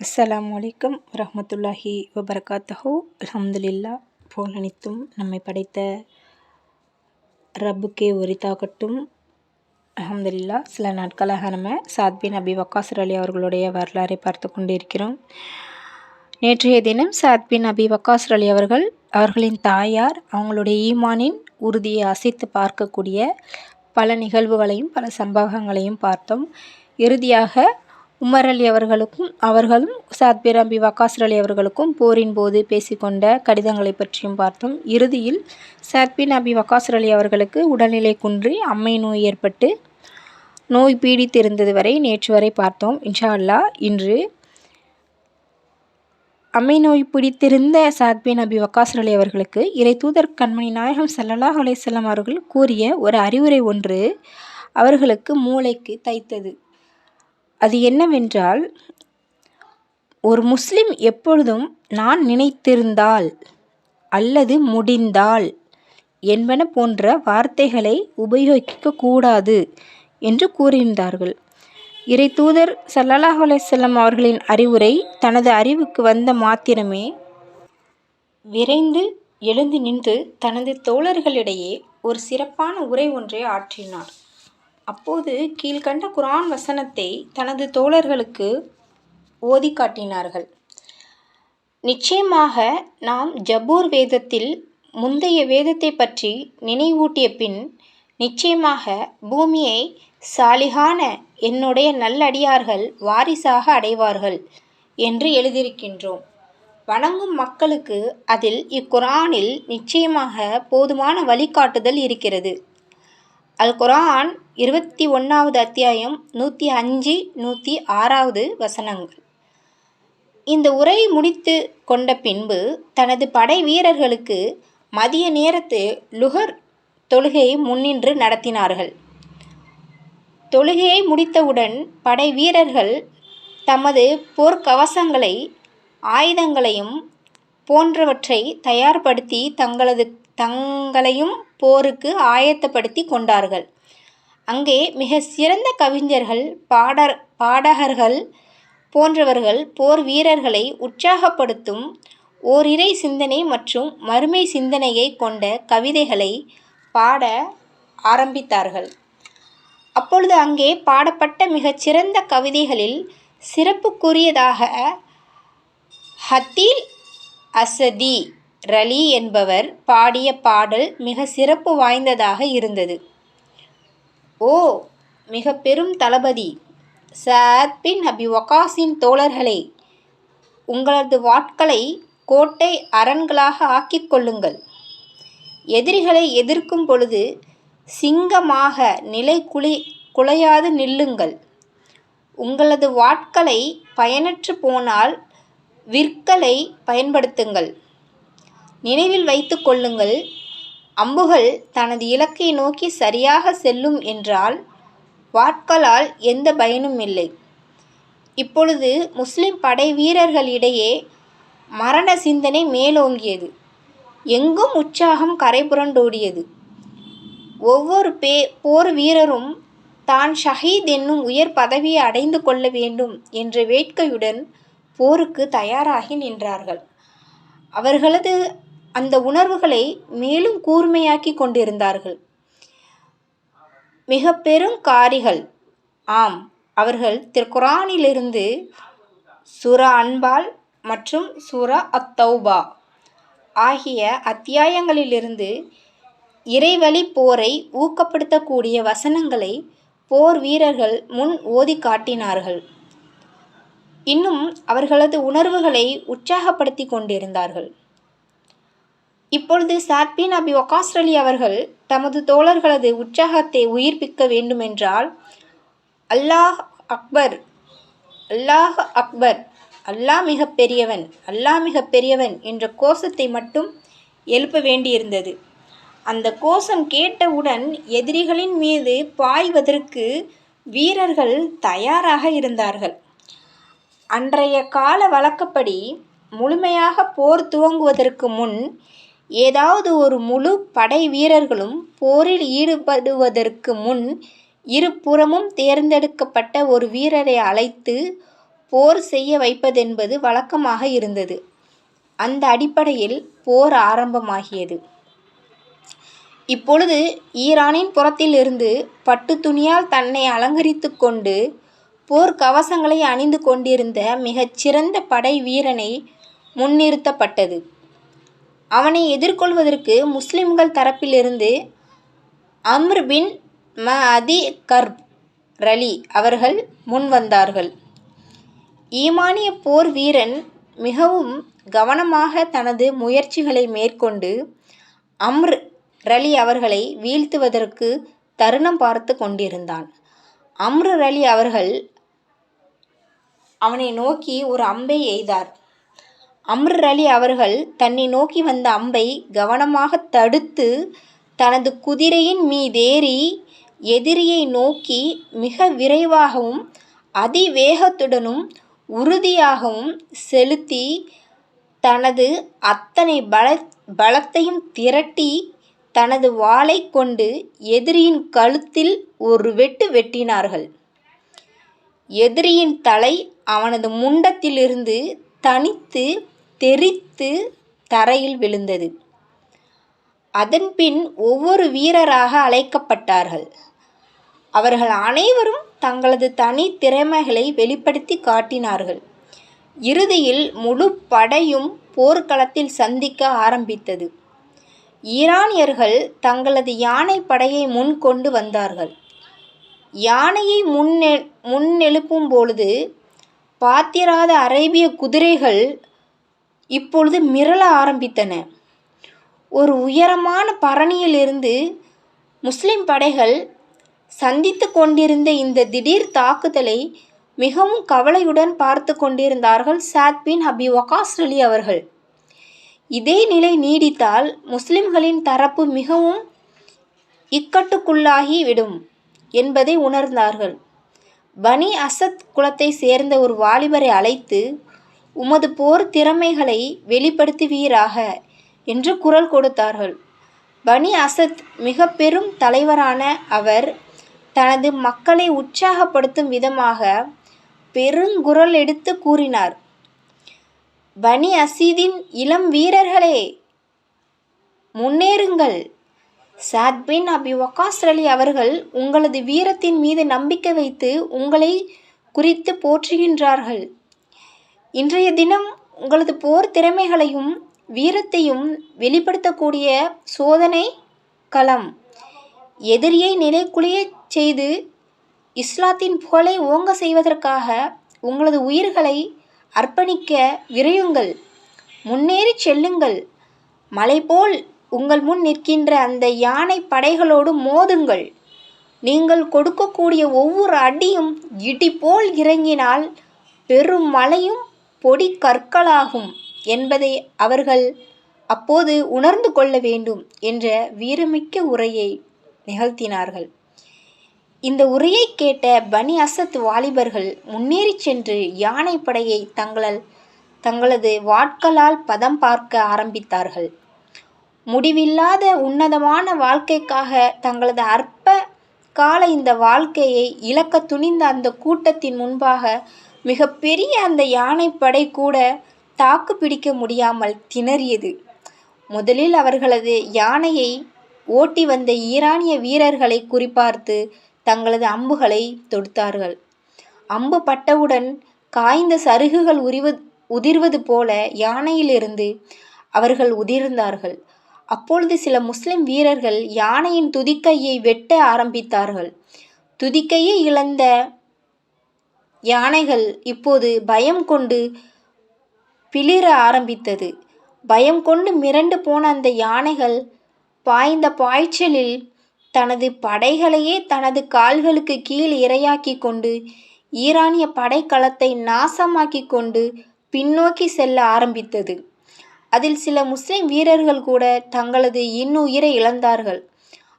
அஸ்லாம் வலைக்கம் வரஹ்மத்துல்லாஹி வபரகாத்தஹு. அலமதுல்லா போல் அனைத்தும் நம்மை படைத்த ரப்புக்கே உரித்தாகட்டும் அல்ஹம்துலில்லா சில நாட்களாக நம்ம சாத்பின் அபி வக்காசர் அலி அவர்களுடைய வரலாறை பார்த்து கொண்டிருக்கிறோம். நேற்றைய தினம் சாத்பின் அபி வக்காசர் அலி அவர்கள் அவர்களின் தாயார் அவங்களுடைய ஈமானின் உறுதியை அசைத்து பார்க்கக்கூடிய பல நிகழ்வுகளையும் பல சம்பவங்களையும் பார்த்தோம். இறுதியாக உமர் அலி அவர்களுக்கும் அவர்களும் சாத் பின் அபி அலி அவர்களுக்கும் போரின் போது பேசிக்கொண்ட கடிதங்களை பற்றியும் பார்த்தோம். இறுதியில் சாத்பின் அபி வக்காசர் அலி அவர்களுக்கு உடல்நிலை குன்றி அம்மை நோய் ஏற்பட்டு நோய் பீடித்திருந்தது வரை நேற்று வரை பார்த்தோம். இன்ஷா அல்லா இன்று அம்மை நோய் பிடித்திருந்த சாத் பின் அபி வக்காசர் அலி அவர்களுக்கு இறை தூதர் கண்மணி நாயகம் சல்லல்லாஹ் அலைஹி அவர்கள் கூறிய ஒரு அறிவுரை ஒன்று அவர்களுக்கு மூளைக்கு தைத்தது. அது என்னவென்றால் ஒரு முஸ்லிம் எப்பொழுதும் நான் நினைத்திருந்தால் அல்லது முடிந்தால் என்பன போன்ற வார்த்தைகளை உபயோகிக்கக்கூடாது என்று கூறியிருந்தார்கள். இறை தூதர் சல்லல்லாஹு அலைஹிஸ்ஸலாம் அவர்களின் அறிவுரை தனது அறிவுக்கு வந்த மாத்திரமே விரைந்து எழுந்து நின்று தனது தோழர்களிடையே ஒரு சிறப்பான உரை ஒன்றை ஆற்றினார். அப்போது கீழ்கண்ட குரான் வசனத்தை தனது தோழர்களுக்கு ஓதி காட்டினார்கள். நிச்சயமாக நாம் ஜபூர் வேதத்தில் முந்தைய வேதத்தை பற்றி நினைவூட்டிய பின் நிச்சயமாக பூமியை சாலிகான என்னுடைய நல்லடியார்கள் வாரிசாக அடைவார்கள் என்று எழுதியிருக்கின்றோம். வணங்கும் மக்களுக்கு அதில் இக்குரானில் நிச்சயமாக போதுமான வழிகாட்டுதல் இருக்கிறது. அல் குரான் இருபத்தி ஒன்றாவது அத்தியாயம் நூற்றி அஞ்சு நூற்றி ஆறாவது வசனங்கள். இந்த உரையை முடித்து கொண்ட பின்பு தனது படை வீரர்களுக்கு மதிய நேரத்து லுகர் தொழுகையை முன்னின்று நடத்தினார்கள். தொழுகையை முடித்தவுடன் படை வீரர்கள் தமது போர்க்கவசங்களை ஆயுதங்களையும் போன்றவற்றை தயார்படுத்தி தங்களது தங்களையும் போருக்கு ஆயத்தப்படுத்தி கொண்டார்கள். அங்கே மிக சிறந்த கவிஞர்கள் பாடர் பாடகர்கள் போன்றவர்கள் போர் வீரர்களை உற்சாகப்படுத்தும் ஓரிரை சிந்தனை மற்றும் மறுமை சிந்தனையை கொண்ட கவிதைகளை பாட ஆரம்பித்தார்கள். அப்பொழுது அங்கே பாடப்பட்ட மிகச்சிறந்த கவிதைகளில் சிறப்புக்குரியதாக ஹத்தீல் அசதி ரலி என்பவர் பாடிய பாடல் மிக சிறப்பு வாய்ந்ததாக இருந்தது. ஓ மிக பெரும் தளபதி. சாத் பின் அபி வக்காஸின் தோழர்களே உங்களது வாட்களை கோட்டை அரண்களாக ஆக்கிக் கொள்ளுங்கள். எதிரிகளை எதிர்க்கும் பொழுது சிங்கமாக நிலை குளி குலையாது நில்லுங்கள். உங்களது வாட்களை பயனற்று போனால் விற்களை பயன்படுத்துங்கள். நினைவில் வைத்து கொள்ளுங்கள். அம்புகள் தனது இலக்கை நோக்கி சரியாக செல்லும் என்றால் வாட்களால் எந்த பயனும் இல்லை. இப்பொழுது முஸ்லிம் படை வீரர்களிடையே மரண சிந்தனை மேலோங்கியது. எங்கும் உற்சாகம் கரைபுரண்டோடியது ஒவ்வொரு பே போர் வீரரும் தான் ஷஹீத் என்னும் உயர் பதவியை அடைந்து கொள்ள வேண்டும் என்ற வேட்கையுடன் போருக்கு தயாராகி நின்றார்கள். அவர்களது அந்த உணர்வுகளை மேலும் கூர்மையாக்கி கொண்டிருந்தார்கள். மிக பெரும் காரிகள். ஆம் அவர்கள் திருக்குரானிலிருந்து சுரா அன்பால் மற்றும் சுரா அத்தௌபா ஆகிய அத்தியாயங்களிலிருந்து இறைவழி போரை ஊக்கப்படுத்தக்கூடிய வசனங்களை போர் வீரர்கள் முன் ஓதி காட்டினார்கள். இன்னும் அவர்களது உணர்வுகளை உற்சாகப்படுத்தி கொண்டிருந்தார்கள். இப்பொழுது சாத்பின் அபி ஒகாஸ்ரலி அவர்கள் தமது தோழர்களது உற்சாகத்தை உயிர்ப்பிக்க வேண்டுமென்றால் அல்லாஹ் அக்பர் அல்லாஹ் அக்பர் அல்லாஹ் மிக பெரியவன் அல்லாஹ் மிக பெரியவன் என்ற கோஷத்தை மட்டும் எழுப்ப வேண்டியிருந்தது. அந்த கோஷம் கேட்டவுடன் எதிரிகளின் மீது பாய்வதற்கு வீரர்கள் தயாராக இருந்தார்கள். அன்றைய கால வழக்கப்படி முழுமையாக போர் துவங்குவதற்கு முன் ஏதாவது ஒரு முழு படை வீரர்களும் போரில் ஈடுபடுவதற்கு முன் இருபுறமும் தேர்ந்தெடுக்கப்பட்ட ஒரு வீரரை அழைத்து போர் செய்ய வைப்பதென்பது வழக்கமாக இருந்தது. அந்த அடிப்படையில் போர் ஆரம்பமாகியது. இப்பொழுது ஈரானின் புறத்திலிருந்து பட்டு துணியால் தன்னை அலங்கரித்து கொண்டு போர்க் கவசங்களை அணிந்து கொண்டிருந்த மிகச்சிறந்த படை வீரனை முன்னிறுத்தப்பட்டது. அவனை எதிர்கொள்வதற்கு முஸ்லிம்கள் தரப்பிலிருந்து அம்ர் பின் ம அதி கர்ப் ரலி அவர்கள் முன்வந்தார்கள். ஈமானிய போர் வீரன் மிகவும் கவனமாக தனது முயற்சிகளை மேற்கொண்டு அம்ர் ரலி அவர்களை வீழ்த்துவதற்கு தருணம் பார்த்து கொண்டிருந்தான். அம்ர் ரலி அவர்கள் அவனை நோக்கி ஒரு அம்பை எய்தார். அம்ர் அலி அவர்கள் தன்னை நோக்கி வந்த அம்பை கவனமாக தடுத்து தனது குதிரையின் மீதேறி எதிரியை நோக்கி மிக விரைவாகவும் அதிவேகத்துடனும் உறுதியாகவும் செலுத்தி தனது அத்தனை பல பலத்தையும் திரட்டி தனது வாளைக் கொண்டு எதிரியின் கழுத்தில் ஒரு வெட்டு வெட்டினார்கள். எதிரியின் தலை அவனது முண்டத்திலிருந்து தனித்து தெறித்து தரையில் விழுந்தது. அதன்பின் ஒவ்வொரு வீரராக அழைக்கப்பட்டார்கள். அவர்கள் அனைவரும் தங்களது தனி திறமைகளை வெளிப்படுத்தி காட்டினார்கள். இறுதியில் முழு படையும் போர்க்களத்தில் சந்திக்க ஆரம்பித்தது. ஈரானியர்கள் தங்களது யானைப் படையை முன் கொண்டு வந்தார்கள். யானையை முன்னெழுப்பும் பொழுது பாத்திராத அரேபிய குதிரைகள் இப்பொழுது மிரள ஆரம்பித்தன. ஒரு உயரமான பரணியிலிருந்து முஸ்லிம் படைகள் சந்தித்துக் கொண்டிருந்த இந்த திடீர் தாக்குதலை மிகவும் கவலையுடன் பார்த்து கொண்டிருந்தார்கள் சாத் பின் அபி வக்காஸ் அவர்கள். இதே நிலை நீடித்தால் முஸ்லிம்களின் தரப்பு மிகவும் இக்கட்டுக்குள்ளாகி விடும் என்பதை உணர்ந்தார்கள். பனி அசத் குலத்தை சேர்ந்த ஒரு வாலிபரை அழைத்து உமது போர் திறமைகளை வெளிப்படுத்துவீராக என்று குரல் கொடுத்தார்கள். பனி அசத் மிக பெரும் தலைவரான அவர் தனது மக்களை உற்சாகப்படுத்தும் விதமாக பெருங்குரலெடுத்துக் கூறினார் பனி அசீதின் இளம் வீரர்களே முன்னேறுங்கள். சாத் பின் அபி வக்காஸ் அலி அவர்கள் உங்களது வீரத்தின் மீது நம்பிக்கை வைத்து உங்களை குறித்து போற்றுகின்றார்கள். இன்றைய தினம் உங்களது போர் திறமைகளையும் வீரத்தையும் வெளிப்படுத்தக்கூடிய சோதனை களம். எதிரியை நிலைக்குலைய செய்து இஸ்லாத்தின் புகழை ஓங்க செய்வதற்காக உங்களது உயிர்களை அர்ப்பணிக்க விரையுங்கள். முன்னேறிச் செல்லுங்கள். மலைபோல் உங்கள் முன் நிற்கின்ற அந்த யானை படைகளோடு மோதுங்கள். நீங்கள் கொடுக்கக்கூடிய ஒவ்வொரு அடியும் இடிபோல் இறங்கினால் பெரும் மலையும் பொடி கற்களாகும் என்பதை அவர்கள் அப்போது உணர்ந்து கொள்ள வேண்டும் என்ற வீரமிக்க உரையை நிகழ்த்தினார்கள். இந்த உரையைக் கேட்ட பனி அசத் வாலிபர்கள் முன்னேறிச் சென்று யானை படையை தங்களால் தங்களது வாட்களால் பதம் பார்க்க ஆரம்பித்தார்கள். முடிவில்லாத உன்னதமான வாழ்க்கைக்காக தங்களது அற்ப கால இந்த வாழ்க்கையை இழக்க துணிந்த அந்த கூட்டத்தின் முன்பாக மிகப்பெரிய அந்த யானைப்படை படை தாக்கு பிடிக்க முடியாமல் திணறியது. முதலில் அவர்களது யானையை ஓட்டி வந்த ஈரானிய வீரர்களை குறிப்பார்த்து தங்களது அம்புகளை தொடுத்தார்கள். அம்பு பட்டவுடன் காய்ந்த சருகுகள் உதிர்வது போல யானையிலிருந்து அவர்கள் உதிர்ந்தார்கள். அப்பொழுது சில முஸ்லிம் வீரர்கள் யானையின் துதிக்கையை வெட்ட ஆரம்பித்தார்கள். துதிக்கையை இழந்த யானைகள் இப்போது பயம் கொண்டு பிளிற ஆரம்பித்தது. பயம் கொண்டு மிரண்டு போன அந்த யானைகள் பாய்ந்த பாய்ச்சலில் தனது படைகளையே தனது கால்களுக்கு கீழ் இரையாக்கிக் கொண்டு ஈரானிய படைக்களத்தை நாசமாக்கி கொண்டு பின்னோக்கி செல்ல ஆரம்பித்தது. அதில் சில முஸ்லிம் வீரர்கள் கூட தங்களது இன்னுயிரை இழந்தார்கள்.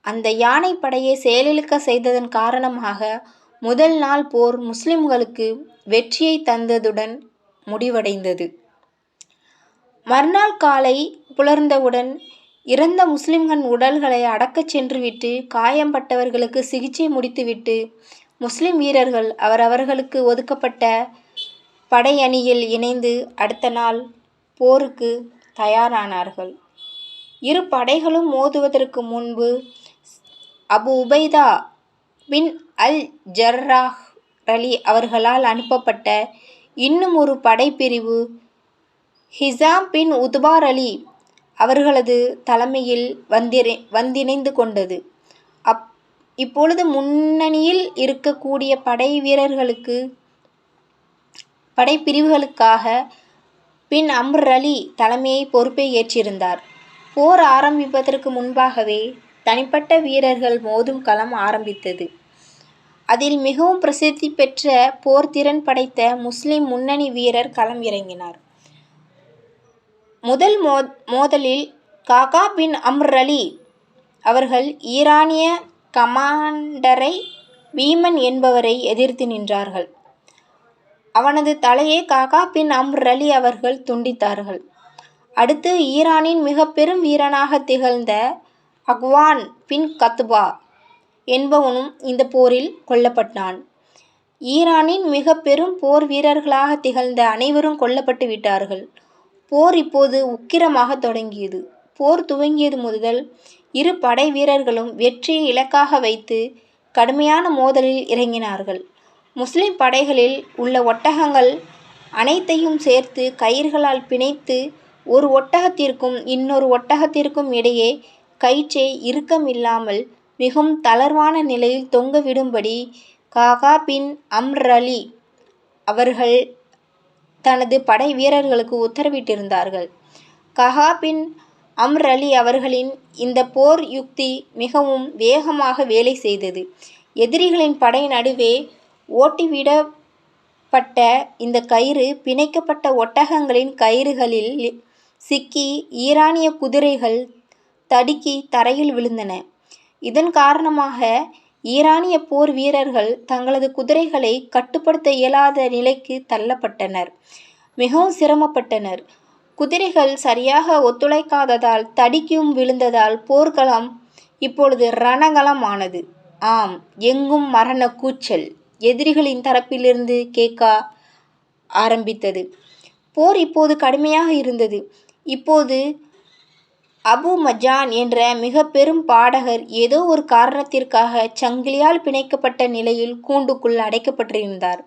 அந்த யானை படையை செயலிழக்கச் செய்ததன் காரணமாக முதல் நாள் போர் முஸ்லிம்களுக்கு வெற்றியை தந்ததுடன் முடிவடைந்தது. மறுநாள் காலை புலர்ந்தவுடன் இறந்த முஸ்லிம்களின் உடல்களை அடக்கச் சென்றுவிட்டு காயம்பட்டவர்களுக்கு சிகிச்சை முடித்துவிட்டு முஸ்லிம் வீரர்கள் அவரவர்களுக்கு ஒதுக்கப்பட்ட படையணியில் இணைந்து அடுத்த நாள் போருக்கு தயாரானார்கள். இரு படைகளும் மோதுவதற்கு முன்பு அபு உபைதா பின் அல்-ஜர்ராஹ் அலி அவர்களால் அனுப்பப்பட்ட இன்னும் ஒரு படைப்பிரிவு ஹிசாம் பின் உத்பார் அலி அவர்களது தலைமையில் வந்திணைந்து கொண்டது. அப் இப்பொழுது முன்னணியில் இருக்கக்கூடிய படை வீரர்களுக்கு படைப்பிரிவுகளுக்காக பின் அம்ர் அலி தலைமையை பொறுப்பை ஏற்றிருந்தார். போர் ஆரம்பிப்பதற்கு முன்பாகவே தனிப்பட்ட வீரர்கள் மோதும் களம் ஆரம்பித்தது. அதில் மிகவும் பிரசித்தி பெற்ற போர்த்திறன் படைத்த முஸ்லிம் முன்னணி வீரர் களம் இறங்கினார். முதல் மோதலில் காகா பின் அம்ர் அலி அவர்கள் ஈரானிய கமாண்டரை வீமன் என்பவரை எதிர்த்து நின்றார்கள். அவனது தலையை காகா பின் அம்ர் அலி அவர்கள் துண்டித்தார்கள். அடுத்து ஈரானின் மிக பெரும் வீரனாகத் திகழ்ந்த அக்வான் பின் கத்பா என்பவனும் இந்தப் போரில் கொல்லப்பட்டான். ஈரானின் மிக பெரும் போர் வீரர்களாகத் திகழ்ந்த அனைவரும் கொல்லப்பட்டு விட்டார்கள். போர் இப்போது உக்கிரமாக தொடங்கியது. போர் துவங்கியது முதல் இரு படை வீரர்களும் வெற்றியை இலக்காக வைத்து கடுமையான மோதலில் இறங்கினார்கள். முஸ்லிம் படைகளில் உள்ள ஒட்டகங்கள் அனைத்தையும் சேர்த்து கயிர்களால் பிணைத்து ஒரு ஒட்டகத்திற்கும் இன்னொரு ஒட்டகத்திற்கும் இடையே கயிற்றை இறுக்கம் இல்லாமல் மிகவும் தளர்வான நிலையில் தொங்க விடும்படி காகா பின் அம்ரலி அவர்கள் தனது படை வீரர்களுக்கு உத்தரவிட்டிருந்தார்கள். காகா பின் அம்ரலி அவர்களின் இந்த போர் யுக்தி மிகவும் வேகமாக வேலை செய்தது. எதிரிகளின் படை நடுவே ஓட்டிவிடப்பட்ட இந்த கயிறு பிணைக்கப்பட்ட ஒட்டகங்களின் கயிறுகளில் சிக்கி ஈரானிய குதிரைகள் தடுக்கி தரையில் விழுந்தன. இதன் காரணமாக ஈரானிய போர் வீரர்கள் தங்களது குதிரைகளை கட்டுப்படுத்த இயலாத நிலைக்கு தள்ளப்பட்டனர். மிகவும் சிரமப்பட்டனர். குதிரைகள் சரியாக ஒத்துழைக்காததால் தடிக்கும் விழுந்ததால் போர்க்களம் இப்பொழுது ரணகலம் ஆனது. ஆம் எங்கும் மரண கூச்சல் எதிரிகளின் தரப்பிலிருந்து கேட்க ஆரம்பித்தது. போர் இப்போது கடுமையாக இருந்தது. இப்போது அபு மஜான் என்ற மிகப்பெரும் பாடகர் ஏதோ ஒரு காரணத்திற்காக சங்கிலியால் பிணைக்கப்பட்ட நிலையில் கூண்டுக்குள் அடைக்கப்பட்டிருந்தார்.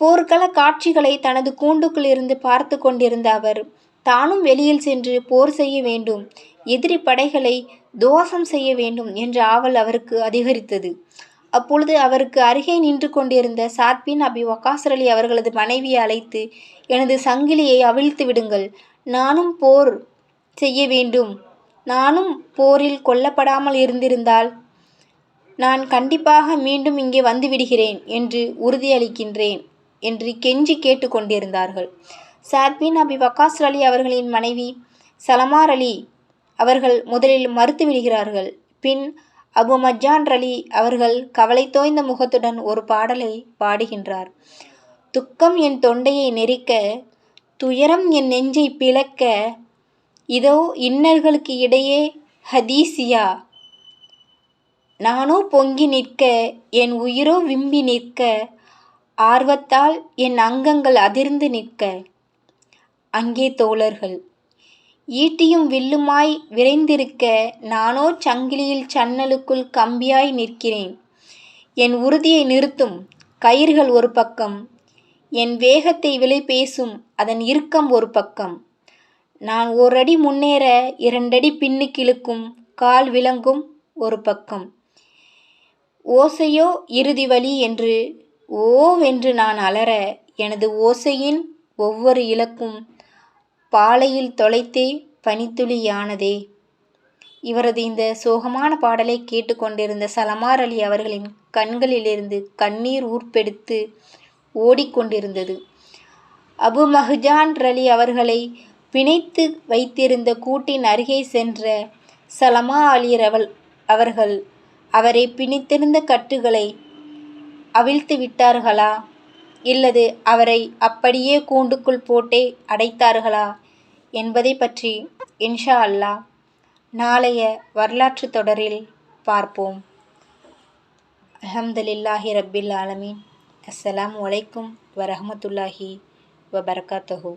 போர்க்களக் காட்சிகளை தனது கூண்டுக்குள் இருந்து பார்த்துக் கொண்டிருந்த அவர் தானும் வெளியில் சென்று போர் செய்ய வேண்டும் எதிரிப் படைகளை துவம்சம் செய்ய வேண்டும் என்ற ஆவல் அவருக்கு அதிகரித்தது. அப்பொழுது அவருக்கு அருகே நின்று கொண்டிருந்த சாத் பின் அபி வக்காஸ் அவர்களது மனைவியை அழைத்து எனது சங்கிலியை அவிழ்த்து விடுங்கள். நானும் போர் செய்ய வேண்டும். நானும் போரில் கொல்லப்படாமல் இருந்திருந்தால் நான் கண்டிப்பாக மீண்டும் இங்கே வந்துவிடுகிறேன் என்று உறுதியளிக்கின்றேன் என்று கெஞ்சி கேட்டுக்கொண்டிருந்தார்கள் சாத்பின் சாத் பின் அபி வக்காஸ் ரலி அவர்களின் மனைவி சலமார் அலி அவர்கள் முதலில் மறுத்துவிடுகிறார்கள். பின் அபு மஜான் அலி அவர்கள் கவலை தோய்ந்த முகத்துடன் ஒரு பாடலை பாடுகின்றார். துக்கம் என் தொண்டையை நெரிக்க துயரம் என் நெஞ்சை பிளக்க இதோ இன்னல்களுக்கு இடையே ஹதீசியா நானோ பொங்கி நிற்க என் உயிரோ விம்பி நிற்க ஆர்வத்தால் என் அங்கங்கள் அதிர்ந்து நிற்க. அங்கே தோழர்கள் ஈட்டியும் வில்லுமாய் விரைந்திருக்க நானோ சங்கிலியில் சன்னலுக்குள் கம்பியாய் நிற்கிறேன். என் உறுதியை நிறுத்தும் கயிர்கள் ஒரு பக்கம் என் வேகத்தை விலை பேசும் அதன் இறுக்கம் ஒரு பக்கம். நான் ஓரடி முன்னேற இரண்டடி பின்னுக்கிழுக்கும் கால் விளங்கும் ஒரு பக்கம். ஓசையோ இறுதி வலி என்று ஓவென்று நான் அலற எனது ஓசையின் ஒவ்வொரு இலக்கும் பாலையில் தொலைத்தே பனித்துளி யானதே. இவரது இந்த சோகமான பாடலை கேட்டுக்கொண்டிருந்த சலமார் அலி அவர்களின் கண்களிலிருந்து கண்ணீர் ஊற்றெடுத்து ஓடிக் கொண்டிருந்தது. அபு மஹ்ஜான் ரலி அவர்களை பிணைத்து வைத்திருந்த கூட்டின் அருகே சென்ற சலமா அலி அவர்கள் அவரை பிணைத்திருந்த கட்டுகளை அவிழ்த்து விட்டார்களா இல்லது அவரை அப்படியே கூண்டுக்குள் போட்டே அடைத்தார்களா என்பதைப் பற்றி இன்ஷா அல்லாஹ் நாளைய வரலாற்று தொடரில் பார்ப்போம். அஹமதுல்லாஹி ரப்பில் ஆலமீன். அஸ்ஸலாம் வலைக்கும் வரஹமத்துல்லாஹி வபரகாத்தஹு